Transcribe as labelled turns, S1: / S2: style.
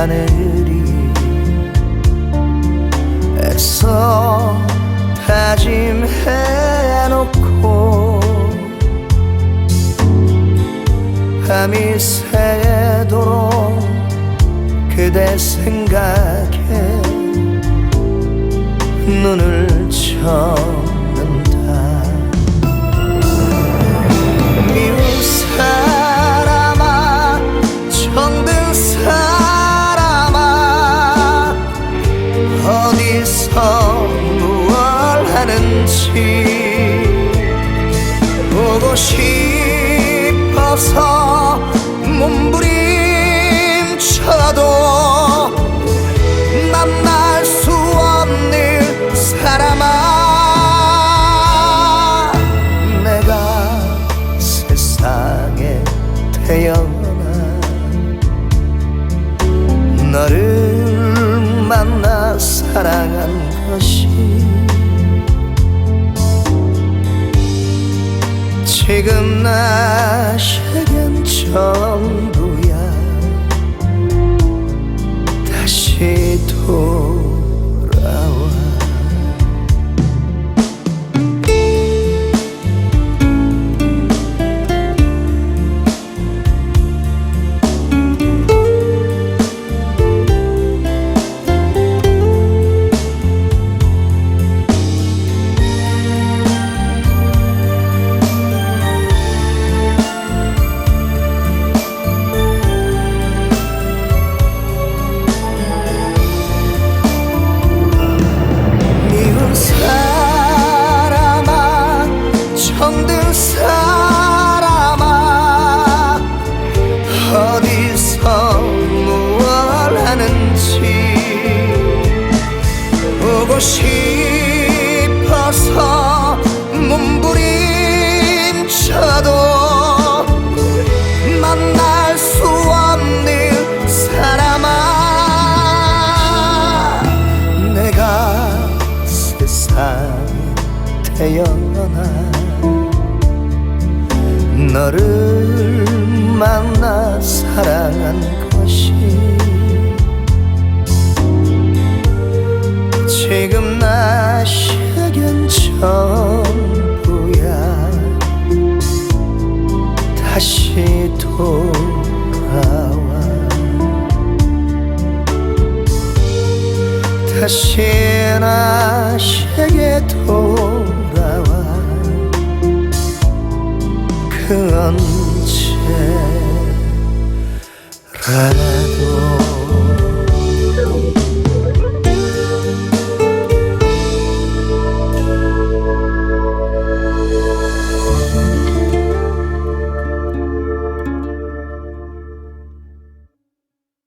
S1: 않으리. 애써 다짐해놓고 밤이 새도록 그대 생각에 눈을 쳤 하는지 보고 싶어서 몸부림 지금 나에겐 전부야 태어나 너를 만나 사랑한 것이 지금 나에겐 전부야. 다시 돌아와. 다시 나에게 돌아와 그 언제라도